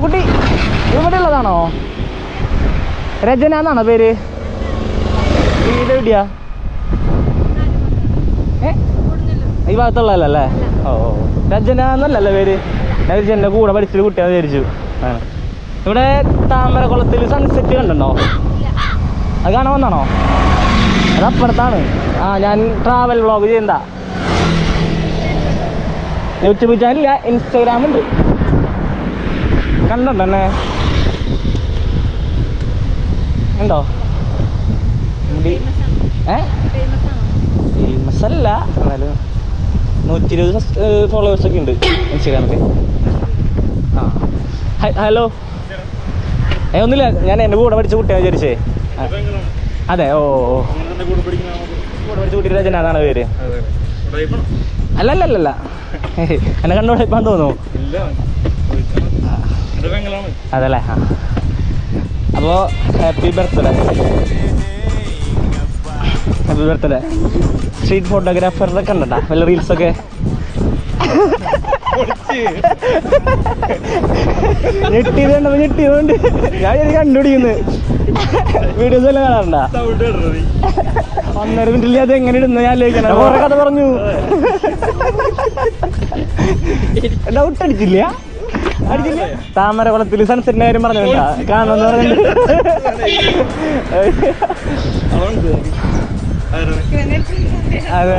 കുട്ടി ഇവിടെ ഉള്ളതാണോ? രചന എന്നാണോ പേര്? ഏ? ഈ ഭാഗത്തുള്ളതല്ലേ? ഓ. രചന എന്നല്ലല്ലേ പേര്? ഞാൻ വിചാരിച്ചു എന്റെ കൂടെ പഠിച്ചൊരു കുട്ടിയാ വിചാരിച്ചു. ഇവിടെ താമരക്കുളത്തിൽ സൺസെറ്റ് കണ്ടോ അത് കാണാൻ വന്നാണോ? അത് അപ്പുറത്താണ്. ആ ഞാൻ ട്രാവൽ വ്ളോഗ് ചെയ്യണ്ട. യൂട്യൂബ് ചാനലില്ല ഇൻസ്റ്റാഗ്രാം ഉണ്ട് കണ്ടോ എന്നെ ഉണ്ടോ? മുടി. ഏ? ഫേമസ് അല്ല എന്നാലും നൂറ്റി ഇരുപത് ഫോളോവേഴ്സ് ഒക്കെ ഉണ്ട് ഇൻസ്റ്റാഗ്രാമിൽ ആ. ഹലോ. ഏ ഒന്നുമില്ല. ഞാൻ എന്റെ കൂടെ പഠിച്ച കുട്ടിയാണ് വിചാരിച്ചേ. അതെ ഓ ഓ കൂടെ പഠിച്ച കുട്ടി രചന അതാണ് പേര്. അല്ല അല്ല അല്ല എന്നെ കണ്ടോടെ ഇപ്പം തോന്നുന്നു അതല്ലേ? ആ. അപ്പോൾ happy birthday happy birthday street ഫോട്ടോഗ്രാഫറിനെ കണ്ടട്ടാ? വല്ല റീൽസൊക്കെ ഞെട്ടിയതുണ്ട് ഞെട്ടിയതുകൊണ്ട്? ഞാൻ ഇത് കണ്ടുപിടിക്കുന്നു. വീഡിയോസ് എല്ലാം കാണാറുണ്ടാ? ഒന്നര മിനിറ്റിൽ അത് എങ്ങനെ ഇടുന്ന? ഞാൻ ആലോചിക്കണം? കുറെ കഥ പറഞ്ഞു. ഡൗട്ട് അടിച്ചില്ല. അടിച്ചില്ല താമരകുളത്തിൽ സൺസെറ്റിന്റെ കാര്യം പറഞ്ഞു? കാണുന്നു അതെ.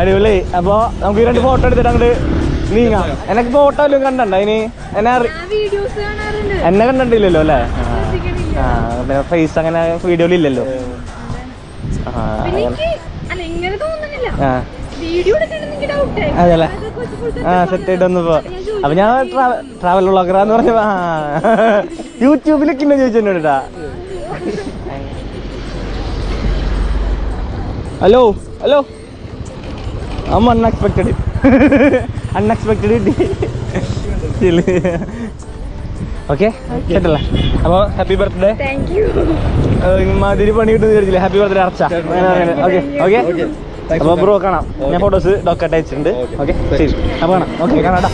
അടിപൊളി. അപ്പൊ നമുക്ക് ഈ രണ്ട് ഫോട്ടോ എടുത്തിട്ട് അങ്ങോട്ട് നീങ്ങാം. എനക്ക് ഫോട്ടോ എല്ലാം കണ്ടണ്ട ഇനി എന്നെ എന്നെ കണ്ടിട്ടില്ലല്ലോ അല്ലേ. ആ ഫേസ് അങ്ങനെ വീഡിയോയിൽ ഇല്ലല്ലോ. ആ പിന്നെ അല്ലേ അതെല്ലേ? ആ സെറ്റ് ആയിട്ട് ചോദിച്ചു. അപ്പൊ ഞാൻ ട്രാവൽ വ്ളോഗറാന്ന് പറഞ്ഞു യൂട്യൂബിലൊക്കെ ഉണ്ടോ ചോദിച്ചു എന്നോട് ഹലോ ഹലോ. അമ്മ അൺഎക്സ്പെക്റ്റഡ് അൺഎക്സ്പെക്റ്റഡ് കിട്ടി ഓക്കെ കേട്ടല്ലേ? അപ്പോൾ ഹാപ്പി ബർത്ത്ഡേ. മാതിരി പണി കിട്ടുന്ന വിചാരിച്ചില്ലേ? Happy birthday Archa. Okay okay അപ്പോൾ ബ്രോ കാണാം. ഞാൻ ഫോട്ടോസ് ഡോക്കറ്റ് അയച്ചിട്ടുണ്ട്. ഓക്കെ ശരി. അപ്പോൾ കാണാം. ഓക്കെ കാണാം